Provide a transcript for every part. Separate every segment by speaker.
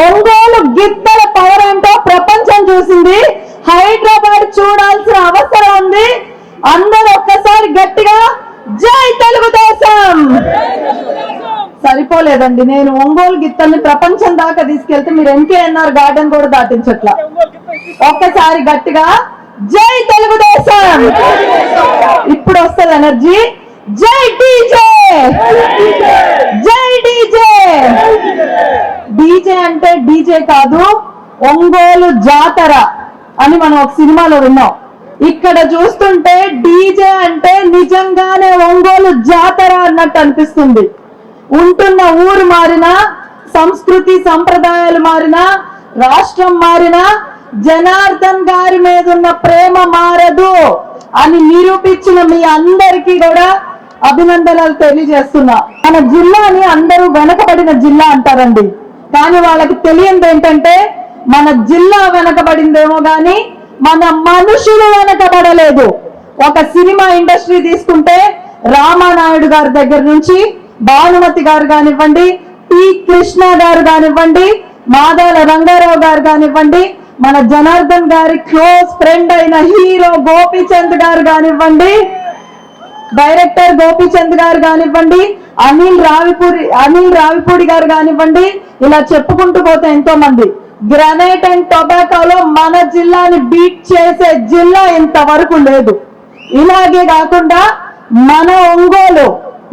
Speaker 1: Ongole గిద్దల power ఏంటో ప్రపంచం చూసింది. హైదరాబాద్ చూడాల్సిన అవసరం ఉంది. అందరూ ఒక్కసారి గట్టిగా జై తెలుగుదేశం! సరిపోలేదండి. నేను ఒంగోలు గిత్తల్ని ప్రపంచం దాకా తీసుకెళ్తే మీరు ఎన్కేఎన్ఆర్ గార్డెన్ కూడా దాటించట్లా. ఒక్కసారి గట్టిగా జై తెలుగుదేశం! ఇప్పుడు వస్తుంది ఎనర్జీ జై డీజే జై డీజే డీజే అంటే డీజే కాదు ఒంగోలు జాతర అని మనం ఒక సినిమాలో విన్నాం. ఇక్కడ చూస్తుంటే డీజే అంటే నిజంగానే ఒంగోలు జాతర అన్నట్టు అనిపిస్తుంది. ఉంటున్న ఊరు మారినా సంస్కృతి సంప్రదాయాలు మారినా రాష్ట్రం మారినా జనార్దన్ గారి మీద ఉన్న ప్రేమ మారదు అని నిరూపించిన మీ అందరికీ కూడా అభినందనలు తెలియజేస్తున్నా. మన జిల్లాని అందరూ వెనకబడిన జిల్లా అంటారండి. కానీ వాళ్ళకి తెలియంది ఏంటంటే మన జిల్లా వెనకబడిందేమో కానీ మన మనుషులు వెనకబడలేదు. ఒక సినిమా ఇండస్ట్రీ తీసుకుంటే రామానాయుడు గారి దగ్గర నుంచి భానుమతి గారు కానివ్వండి టి కృష్ణ గారు కానివ్వండి మాదాల రంగారావు గారు కానివ్వండి మన జనార్దన్ గారి క్లోజ్ ఫ్రెండ్ అయిన హీరో గోపీచంద్ గారు కానివ్వండి డైరెక్టర్ గోపీచంద్ గారు కానివ్వండి అనిల్ రావిపూడి అనిల్ రావిపూడి గారు కానివ్వండి ఇలా చెప్పుకుంటూ పోతే ఎంతో మంది గ్రనైట్ అండ్ టొబాకోలో మన జిల్లాని బీట్ చేసే జిల్లా ఇంతవరకు లేదు. ఇలాగే కాకుండా మన ఒంగోలు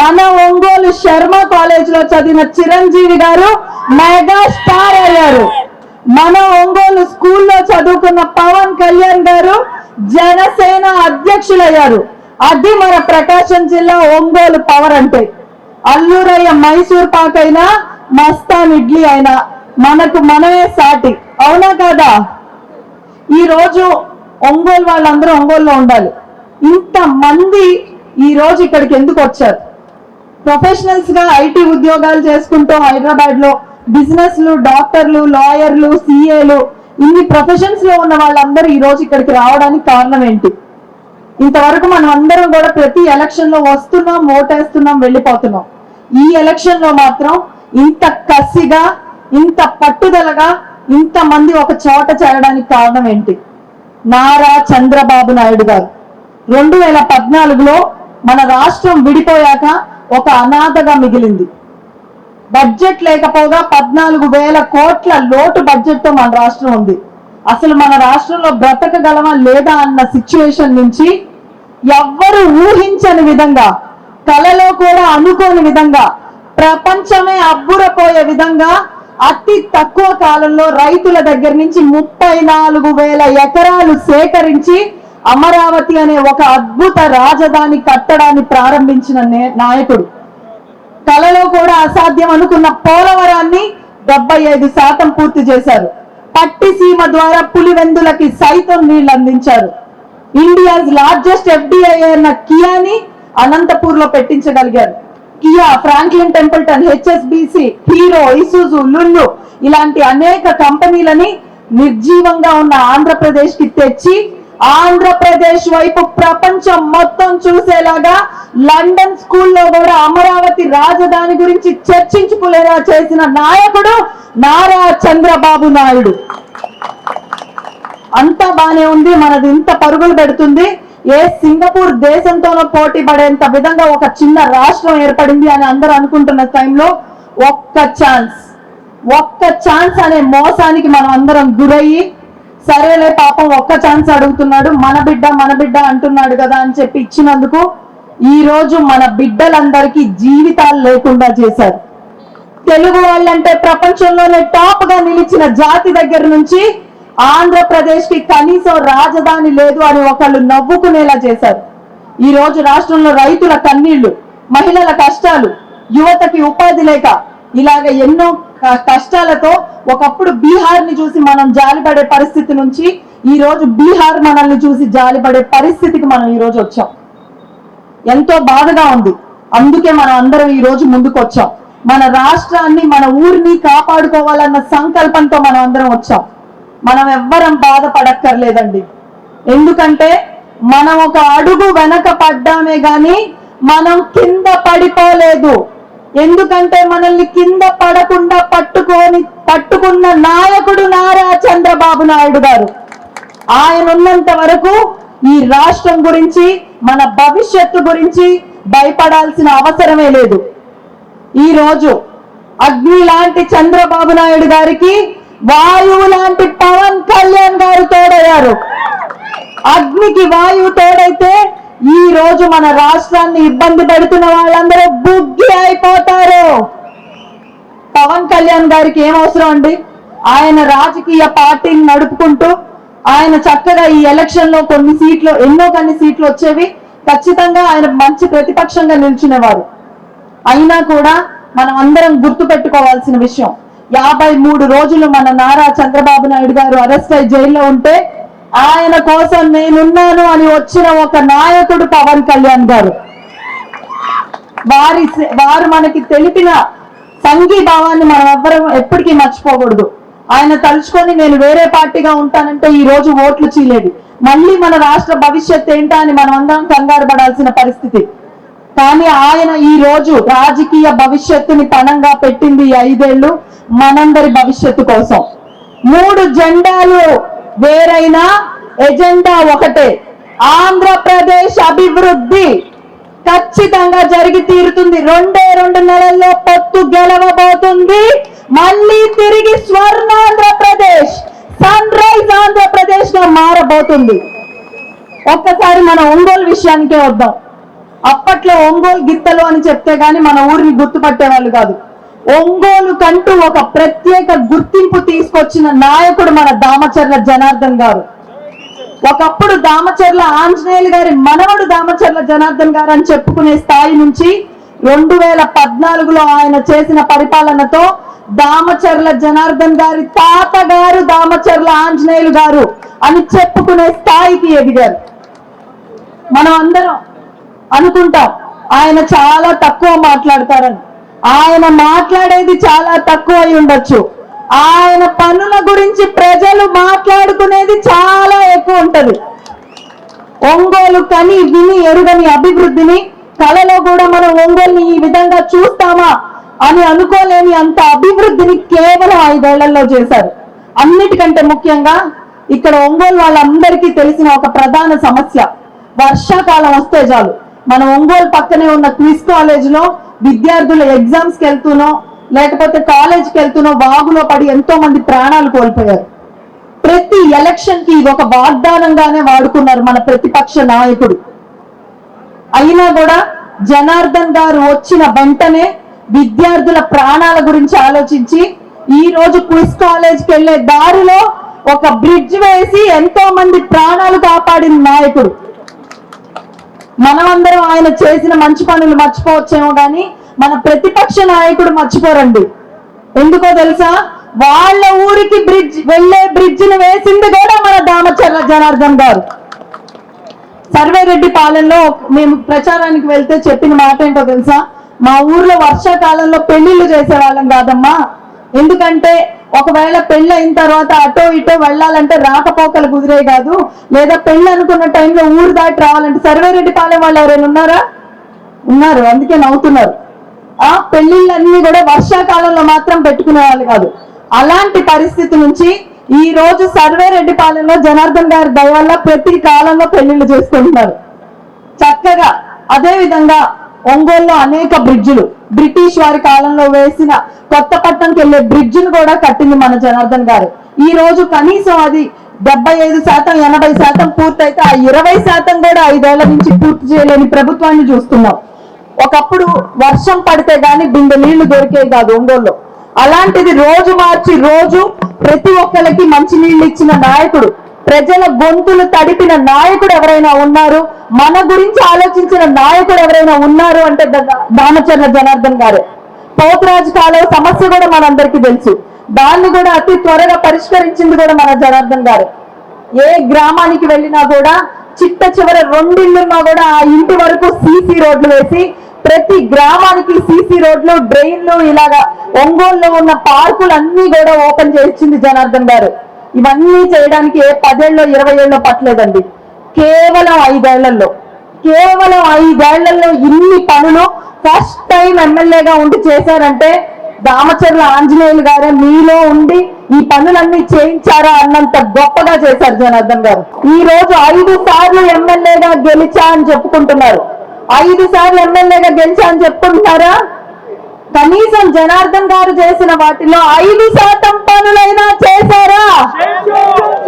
Speaker 1: మన ఒంగోలు శర్మ కాలేజ్లో చదివిన చిరంజీవి గారు మెగా స్టార్ అయ్యారు. మన ఒంగోలు స్కూల్లో చదువుకున్న పవన్ కళ్యాణ్ గారు జనసేన అధ్యక్షులయ్యారు. అది మన ప్రకాశం జిల్లా ఒంగోలు పవర్ అంటే. అల్లూరయ్య మైసూర్ పాక్ అయినా మస్తాన్ ఇడ్లీ అయినా మనకు మనమే సాటి. అవునా కాదా? ఈరోజు ఒంగోలు వాళ్ళందరూ ఒంగోలులో ఉండాలి. ఇంత మంది ఈ రోజు ఇక్కడికి ఎందుకు వచ్చారు? ప్రొఫెషనల్స్గా ఐటీ ఉద్యోగాలు చేసుకుంటూ హైదరాబాద్లో బిజినెస్లు డాక్టర్లు లాయర్లు సీఏలు ఇన్ని ప్రొఫెషన్స్లో ఉన్న వాళ్ళందరూ ఈ రోజు ఇక్కడికి రావడానికి కారణం ఏంటి? ఇంతవరకు మనం అందరం కూడా ప్రతి ఎలక్షన్లో వస్తున్నాం ఓటేస్తున్నాం వెళ్ళిపోతున్నాం. ఈ ఎలక్షన్లో మాత్రం ఇంత కసిగా ఇంత పట్టుదలగా ఇంత మంది ఒక చోట చేరడానికి కారణం ఏంటి? నారా చంద్రబాబు నాయుడు గారు. రెండు వేల పద్నాలుగులో మన రాష్ట్రం విడిపోయాక ఒక అనాథగా మిగిలింది. బడ్జెట్ లేకపోగా పద్నాలుగు వేల కోట్ల లోటు బడ్జెట్తో మన రాష్ట్రం ఉంది. అసలు మన రాష్ట్రంలో బ్రతకగలమా లేదా అన్న సిచ్యువేషన్ నుంచి ఎవ్వరు ఊహించని విధంగా కలలో కూడా అనుకోని విధంగా ప్రపంచమే అబ్బురపోయే విధంగా అతి తక్కువ కాలంలో రైతుల దగ్గర నుంచి ముప్పై నాలుగు వేల ఎకరాలు సేకరించి అమరావతి అనే ఒక అద్భుత రాజధాని కట్టడాన్ని ప్రారంభించిన నాయకుడు. కలలో కూడా అసాధ్యం అనుకున్న పోలవరాన్ని డెబ్బై ఐదు శాతం పూర్తి చేశారు. పట్టిసీమ ద్వారా పులివెందులకి సైతం నీళ్ళు అందించారు ఇండియాస్ లార్జెస్ట్ ఎఫ్డిఐ అయిన కియాని అనంతపూర్లో పెట్టించగలిగారు. Kia Franklin Templeton HSBC Hero Isuzu Lulu ఇలాంటి అనేక కంపెనీలని నిర్జీవంగా ఉన్న ఆంధ్రప్రదేశ్కి తెచ్చి ఆంధ్రప్రదేశ్ వైపు ప్రపంచం మొత్తం చూసేలాగా లండన్ స్కూల్లో కూడా అమరావతి రాజధాని గురించి చర్చించుకునేలా చేసిన నాయకుడు నారా చంద్రబాబు నాయుడు. అంతా బానే ఉంది మనది ఇంత పరుగులు పెడుతుంది. ఏ సింగపూర్ దేశంతోనో పోటీ పడేంత విధంగా ఒక చిన్న రాష్ట్రం ఏర్పడింది అని అందరూ అనుకుంటున్న టైంలో ఒక్క ఛాన్స్ ఒక్క ఛాన్స్ అనే మోసానికి మనం అందరం గురయ్యి సరేలే పాపం ఒక్క ఛాన్స్ అడుగుతున్నాడు. మన బిడ్డ మన బిడ్డ అంటున్నాడు కదా అని చెప్పి ఇచ్చినందుకు ఈ రోజు మన బిడ్డలందరికీ జీవితాలు లేకుండా చేశారు. తెలుగు వాళ్ళంటే ప్రపంచంలోనే టాప్గా నిలిచిన జాతి దగ్గర నుంచి ఆంధ్రప్రదేశ్కి కనీసం రాజధాని లేదు అని ఒకళ్ళు నవ్వుకునేలా చేశారు. ఈ రోజు రాష్ట్రంలో రైతుల కన్నీళ్ళు మహిళల కష్టాలు యువతకి ఉపాధి లేక ఇలాగ ఎన్నో కష్టాలతో ఒకప్పుడు బీహార్ని చూసి మనం జాలిపడే పరిస్థితి నుంచి ఈ రోజు బీహార్ మనల్ని చూసి జాలిపడే పరిస్థితికి మనం ఈ రోజు వచ్చాం. ఎంతో బాధగా ఉంది. అందుకే మనం అందరం ఈ రోజు ముందుకు వచ్చాం. మన రాష్ట్రాన్ని మన ఊరిని కాపాడుకోవాలన్న సంకల్పంతో మనం అందరం వచ్చాం. మనం ఎవ్వరం బాధపడక్కర్లేదండి. ఎందుకంటే మనం ఒక అడుగు వెనక పడ్డామే గాని మనం కింద పడిపోలేదు. ఎందుకంటే మనల్ని కింద పడకుండా పట్టుకొని పట్టుకున్న నాయకుడు నారా చంద్రబాబు నాయుడు గారు. ఆయన ఉన్నంత వరకు ఈ రాష్ట్రం గురించి మన భవిష్యత్తు గురించి భయపడాల్సిన అవసరమే లేదు. ఈ రోజు అగ్ని లాంటి చంద్రబాబు నాయుడు గారికి వాయువు లాంటి పవన్ కళ్యాణ్ గారు తోడయ్యారు. అగ్నికి వాయువు తోడైతే ఈ రోజు మన రాష్ట్రాన్ని ఇబ్బంది పెడుతున్న వాళ్ళందరూ బుగ్గి అయిపోతారు. పవన్ కళ్యాణ్ గారికి ఏం అవసరం అండి? ఆయన రాజకీయ పార్టీని నడుపుకుంటూ ఆయన చక్కగా ఈ ఎలక్షన్లో కొన్ని సీట్లు ఎన్నో కొన్ని సీట్లు వచ్చేవి ఖచ్చితంగా ఆయన మంచి ప్రతిపక్షంగా నిల్చునేవారు. అయినా కూడా మనం అందరం గుర్తు పెట్టుకోవాల్సిన విషయం యాభై మూడు రోజులు మన నారా చంద్రబాబు నాయుడు గారు అరెస్ట్ అయి జైల్లో ఉంటే ఆయన కోసం నేనున్నాను అని వచ్చిన ఒక నాయకుడు పవన్ కళ్యాణ్ గారు. వారి వారు మనకి తెలిపిన సంఘీభావాన్ని మనం ఎవ్వరం ఎప్పటికీ మర్చిపోకూడదు. ఆయన తలుచుకొని నేను వేరే పార్టీగా ఉంటానంటే ఈ రోజు ఓట్లు చీలేది. మళ్ళీ మన రాష్ట్ర భవిష్యత్ ఏంటా అని మనం అందరం కంగారు పడాల్సిన పరిస్థితి. కానీ ఆయన ఈ రోజు రాజకీయ భవిష్యత్తుని పణంగా పెట్టింది ఈ ఐదేళ్ళు మనందరి భవిష్యత్తు కోసం. మూడు జెండాలు వేరైనా ఎజెండా ఒకటే. ఆంధ్రప్రదేశ్ అభివృద్ధి ఖచ్చితంగా జరిగి తీరుతుంది. రెండే రెండు నెలల్లో పొత్తు గెలవబోతుంది. మళ్ళీ తిరిగి స్వర్ణాంధ్రప్రదేశ్ సన్ రైజ్ ఆంధ్రప్రదేశ్గా మారబోతుంది. ఒక్కసారి మన ఒంగోలు విషయానికే వద్దాం. అప్పట్లో ఒంగోలు గిత్తలు అని చెప్తే గాని మన ఊరిని గుర్తుపట్టే వాళ్ళు కాదు. ఒంగోలు కంటూ ఒక ప్రత్యేక గుర్తింపు తీసుకొచ్చిన నాయకుడు మన దామచర్ల జనార్దన్ గారు. ఒకప్పుడు దామచర్ల ఆంజనేయులు గారి మనవడు దామచర్ల జనార్దన్ గారు అని చెప్పుకునే స్థాయి నుంచి రెండు వేల పద్నాలుగులో ఆయన చేసిన పరిపాలనతో దామచర్ల జనార్దన్ గారి తాతగారు దామచర్ల ఆంజనేయులు గారు అని చెప్పుకునే స్థాయికి ఎదిగారు. మనం అందరం అనుకుంటాం ఆయన చాలా తక్కువ మాట్లాడతారని. ఆయన మాట్లాడేది చాలా తక్కువ అయి ఉండొచ్చు. ఆయన పనుల గురించి ప్రజలు మాట్లాడుకునేది చాలా ఎక్కువ ఉంటది. ఒంగోలు కని విని ఎరుగని అభివృద్ధిని కళలో కూడా మనం ఒంగోలుని ఈ విధంగా చూస్తామా అని అనుకోలేని అంత అభివృద్ధిని కేవలం ఐదేళ్ళలో చేశారు. అన్నిటికంటే ముఖ్యంగా ఇక్కడ ఒంగోలు వాళ్ళందరికీ తెలిసిన ఒక ప్రధాన సమస్య. వర్షాకాలం వస్తే చాలు. మన ఒంగోలు పక్కనే ఉన్న క్విజ్ కాలేజ్లో విద్యార్థులు ఎగ్జామ్స్కి వెళ్తూనో లేకపోతే కాలేజ్కి వెళ్తున్నో వెళ్తూనో వాగులో పడి ఎంతో మంది ప్రాణాలు కోల్పోయారు. ప్రతి ఎలక్షన్కి ఇది ఒక వాగ్దానంగానే వాడుకున్నారు మన ప్రతిపక్ష నాయకుడు. అయినా కూడా జనార్దన్ గారు వచ్చిన వెంటనే విద్యార్థుల ప్రాణాల గురించి ఆలోచించి ఈ రోజు క్విజ్ కాలేజ్కి వెళ్ళే దారిలో ఒక బ్రిడ్జ్ వేసి ఎంతో మంది ప్రాణాలు కాపాడిన నాయకుడు. మనమందరం ఆయన చేసిన మంచి పనులు మర్చిపోవచ్చేమో కానీ మన ప్రతిపక్ష నాయకుడు మర్చిపోరండి. ఎందుకో తెలుసా? వాళ్ళ ఊరికి బ్రిడ్జ్ వెళ్ళే బ్రిడ్జ్ని వేసింది కూడా మన దామచర్ల జనార్దన్ గారు. సర్వేరెడ్డి పాలెంలో మేము ప్రచారానికి వెళ్తే చెప్పిన మాట ఏంటో తెలుసా? మా ఊర్లో వర్షాకాలంలో పెళ్ళిళ్ళు చేసే వాళ్ళం కాదమ్మా. ఎందుకంటే ఒకవేళ పెళ్ళి అయిన తర్వాత అటో ఇటో వెళ్ళాలంటే రాకపోకలు కుదిరే కాదు. లేదా పెళ్ళి అనుకున్న టైంలో ఊరు దాటి రావాలంటే సర్వేరెడ్డి పాలెం వాళ్ళు ఎవరైనా ఉన్నారా? ఉన్నారు అందుకే నవ్వుతున్నారు. ఆ పెళ్ళిళ్ళన్నీ కూడా వర్షాకాలంలో మాత్రం పెట్టుకునే వాళ్ళు కాదు. అలాంటి పరిస్థితి నుంచి ఈ రోజు సర్వేరెడ్డి పాలెంలో జనార్దన్ గారి దయ వల్ల ప్రతి కాలంలో పెళ్ళిళ్ళు చేసుకుంటున్నారు. చక్కగా అదే విధంగా ఒంగోలులో అనేక బ్రిడ్జులు. బ్రిటిష్ వారి కాలంలో వేసిన కొత్తపట్నంకి వెళ్ళే బ్రిడ్జ్ను కూడా కట్టింది మన జనార్దన్ గారు. ఈ రోజు కనీసం అది డెబ్బై ఐదు శాతం ఎనభై శాతం పూర్తయితే ఆ ఇరవై శాతం కూడా ఐదేళ్ళ నుంచి పూర్తి చేయలేని ప్రభుత్వాన్ని చూస్తున్నాం. ఒకప్పుడు వర్షం పడితే గాని బిందె నీళ్ళు దొరికేవి కాదు ఒంగోలులో. అలాంటిది రోజు మార్చి రోజు ప్రతి ఒక్కరికి మంచి నీళ్ళు ఇచ్చిన నాయకుడు ప్రజల గొంతులు తడిపిన నాయకుడు ఎవరైనా ఉన్నారు? మన గురించి ఆలోచించిన నాయకుడు ఎవరైనా ఉన్నారు అంటే ద- జనార్దన్ గారు. పోతురాజు కాలువ సమస్య కూడా మనందరికీ తెలుసు. దాన్ని కూడా అతి త్వరగా పరిష్కరించింది కూడా మన జనార్దన్ గారు. ఏ గ్రామానికి వెళ్ళినా కూడా చిట్ట చివర రెండిళ్ళున్నా కూడా ఆ ఇంటి వరకు సీసీ రోడ్లు వేసి ప్రతి గ్రామానికి సీసీ రోడ్లు డ్రైన్లు ఇలాగా ఒంగోలులో ఉన్న పార్కులు అన్ని కూడా ఓపెన్ చేసింది జనార్దన్ గారు. ఇవన్నీ చేయడానికి ఏ పదేళ్ళలో ఇరవై ఏళ్ళలో పట్టలేదండి. కేవలం ఐదేళ్ళలో. కేవలం ఐదేళ్ళలో ఇన్ని పనులు ఫస్ట్ టైం ఎమ్మెల్యేగా ఉండి చేశారంటే దామచర్ల ఆంజనేయులు గారే మీలో ఉండి ఈ పనులన్నీ చేయించారా అన్నంత గొప్పగా చేశారు జనార్దన్ గారు. ఈ రోజు ఐదు సార్లు ఎమ్మెల్యేగా గెలిచా అని చెప్పుకుంటున్నారు. ఐదు సార్లు ఎమ్మెల్యేగా గెలిచా అని చెప్పుకుంటున్నారా? కనీసం జనార్దన్ గారు చేసిన వాటిలో ఐదు శాతం పనులైనా చేశారా?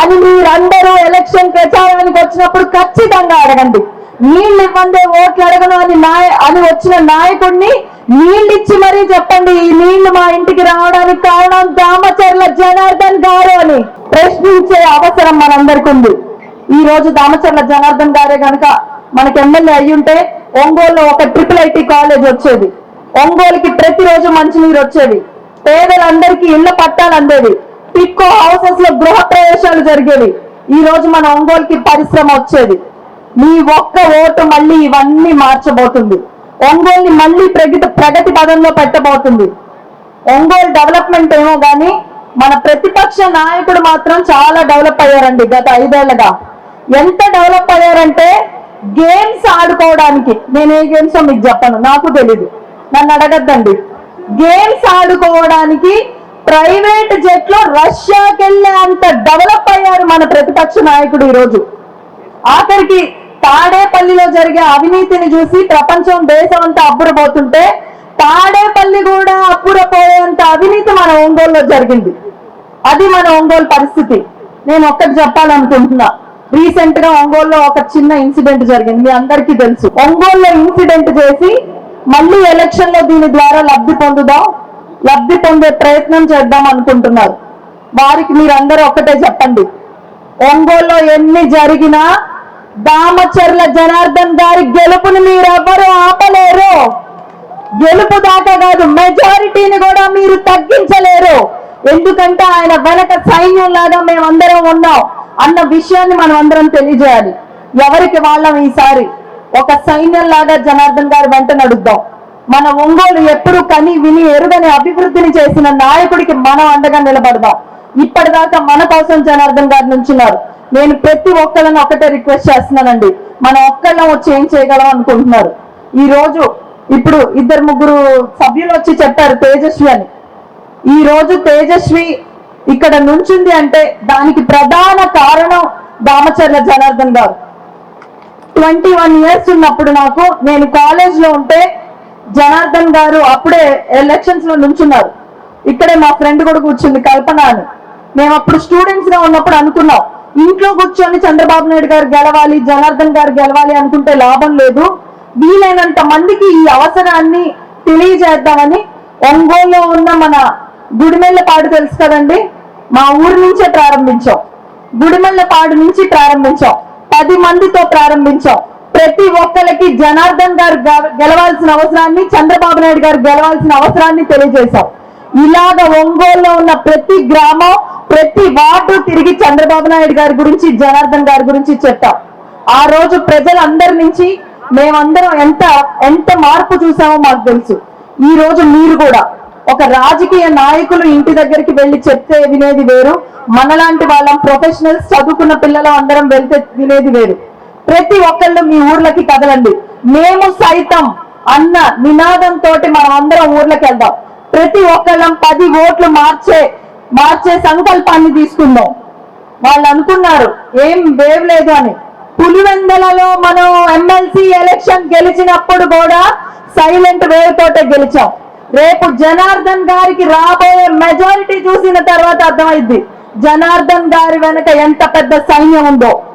Speaker 1: అని మీరందరూ ఎలక్షన్ ప్రచారానికి వచ్చినప్పుడు ఖచ్చితంగా అడగండి. నీళ్ళు ఇవ్వందే ఓట్లు అడగను అని నాయ అని వచ్చిన నాయకుడిని నీళ్ళు ఇచ్చి మరీ చెప్పండి ఈ నీళ్ళు మా ఇంటికి రావడానికి కారణం దామచర్ల జనార్దన్ గారు అని ప్రశ్నించే అవసరం మనందరికి ఉంది. ఈ రోజు దామచర్ల జనార్దన్ గారే కనుక మనకి ఎమ్మెల్యే అయ్యుంటే ఒంగోలులో ఒక ట్రిపుల్ ఐటీ కాలేజ్ వచ్చేది. ఒంగోలుకి ప్రతిరోజు మంచినీరు వచ్చేవి పేదలందరికీ ఇళ్ళ పట్టాలు అందేవి పిక్కో హౌసెస్లో గృహ ప్రవేశాలు జరిగేవి. ఈ రోజు మన ఒంగోలుకి పరిశ్రమ వచ్చేది. మీ ఒక్క ఓటు మళ్ళీ ఇవన్నీ మార్చబోతుంది. ఒంగోలుని మళ్ళీ ప్రగతి ప్రగతి పదంలో పెట్టబోతుంది. ఒంగోలు డెవలప్మెంట్ ఏమో కానీ మన ప్రతిపక్ష నాయకుడు మాత్రం చాలా డెవలప్ అయ్యారండి గత ఐదేళ్ళగా. ఎంత డెవలప్ అయ్యారంటే గేమ్స్ ఆడుకోవడానికి. నేను ఏ గేమ్స్ మీకు చెప్పను నాకు తెలీదు. నన్ను అడగద్దండి. గేమ్స్ ఆడుకోవడానికి ప్రైవేట్ జెట్లో రష్యాకి వెళ్ళే అంత డెవలప్ అయ్యారు మన ప్రతిపక్ష నాయకుడు ఈ రోజు ఆఖరికి తాడేపల్లిలో జరిగే అవినీతిని చూసి ప్రపంచం దేశం అంతా అబ్బురపోతుంటే తాడేపల్లి కూడా అబ్బురపోయేంత అవినీతి మన ఒంగోలులో జరిగింది. అది మన ఒంగోలు పరిస్థితి. నేను ఒక్కటి చెప్పాలనుకుంటున్నా. రీసెంట్గా ఒంగోలులో ఒక చిన్న ఇన్సిడెంట్ జరిగింది మీ అందరికీ తెలుసు. ఒంగోలులో ఇన్సిడెంట్ చేసి మళ్ళీ ఎలక్షన్లో దీని ద్వారా లబ్ధి పొందుదాం? లబ్ధి పొందే ప్రయత్నం చేద్దాం అనుకుంటున్నారు. వారికి మీరందరూ ఒక్కటే చెప్పండి. ఒంగోలులో ఎన్ని జరిగినా దామచర్ల జనార్దన్ గారి గెలుపుని మీరెవ్వరూ ఆపలేరు. గెలుపు దాకా కాదు మెజారిటీని కూడా మీరు తగ్గించలేరు. ఎందుకంటే ఆయన వెనక సైన్యం లాగా మేమందరం ఉన్నాం అన్న విషయాన్ని మనం అందరం తెలియజేయాలి. ఎవరికి వాళ్ళం ఈసారి? ఒక సైన్యం లాగా జనార్దన్ గారి వెంట నడుద్దాం. మన ఒంగోలు ఎప్పుడు కని విని ఎరుగని అభివృద్ధిని చేసిన నాయకుడికి మనం అండగా నిలబడదాం. ఇప్పటిదాకా మన కోసం జనార్దన్ గారు నుంచున్నారు. నేను ప్రతి ఒక్కళ్ళని ఒకటే రిక్వెస్ట్ చేస్తున్నానండి. మన ఒక్కళ్ళం వచ్చి ఏం చేయగలం అనుకుంటున్నారు. ఈ రోజు ఇప్పుడు ఇద్దరు ముగ్గురు సభ్యులు వచ్చి చెప్పారు తేజస్వి అని. ఈ రోజు తేజస్వి ఇక్కడ నుంచింది అంటే దానికి ప్రధాన కారణం దామచర్ల జనార్దన్ గారు. ట్వంటీ వన్ ఇయర్స్ ఉన్నప్పుడు నాకు నేను కాలేజ్లో ఉంటే జనార్దన్ గారు అప్పుడే ఎలక్షన్స్లో నుంచున్నారు. ఇక్కడే మా ఫ్రెండ్ కూడా కూర్చుంది కల్పన అని. మేము అప్పుడు స్టూడెంట్స్గా ఉన్నప్పుడు అనుకున్నాం. ఇంట్లో కూర్చొని చంద్రబాబు నాయుడు గారు గెలవాలి జనార్దన్ గారు గెలవాలి అనుకుంటే లాభం లేదు. వీలైనంత మందికి ఈ అవసరాన్ని తెలియజేద్దామని ఒంగోలులో ఉన్న మన గుడిమెల్లపాడు తెలుసు కదండి? మా ఊరి నుంచే ప్రారంభించాం. గుడిమెల్లపాడు నుంచి ప్రారంభించాం. పది మందితో ప్రారంభించాం. ప్రతి ఒక్కరికి జనార్దన్ గారు గెలవాల్సిన అవసరాన్ని చంద్రబాబు నాయుడు గారు గెలవాల్సిన అవసరాన్ని తెలియజేశాం. ఇలాగ ఒంగోలులో ఉన్న ప్రతి గ్రామం ప్రతి వార్డు తిరిగి చంద్రబాబు నాయుడు గారి గురించి జనార్దన్ గారి గురించి చెప్పాం. ఆ రోజు ప్రజలందరి నుంచి మేమందరం ఎంత ఎంత మార్పు చూసామో మాకు తెలుసు. ఈ రోజు మీరు కూడా ఒక రాజకీయ నాయకులు ఇంటి దగ్గరికి వెళ్ళి చెప్తే వినేది వేరు. మనలాంటి వాళ్ళం ప్రొఫెషనల్స్ చదువుకున్న పిల్లలు అందరం వెళ్తే వినేది వేరు. ప్రతి ఒక్కళ్ళు మీ ఊర్లకి కదలండి. మేము సైతం అన్న నినాదంతో మనం అందరం ఊర్లకు వెళ్దాం. ప్రతి ఒక్కళ్ళం పది ఓట్లు మార్చే మార్చే సంకల్పాన్ని తీసుకుందాం. వాళ్ళు అనుకున్నారు ఏం వేవ్ లేదు అని పులివెందలలో మనం ఎమ్మెల్సీ ఎలక్షన్ గెలిచినప్పుడు కూడా సైలెంట్ వేవ్ తోటే గెలిచాం. రేపు జనార్దన్ గారికి రాబోయే మెజారిటీ చూసిన తర్వాత అర్థమైంది జనార్దన్ గారి వెనక ఎంత పెద్ద సైన్యం ఉందో.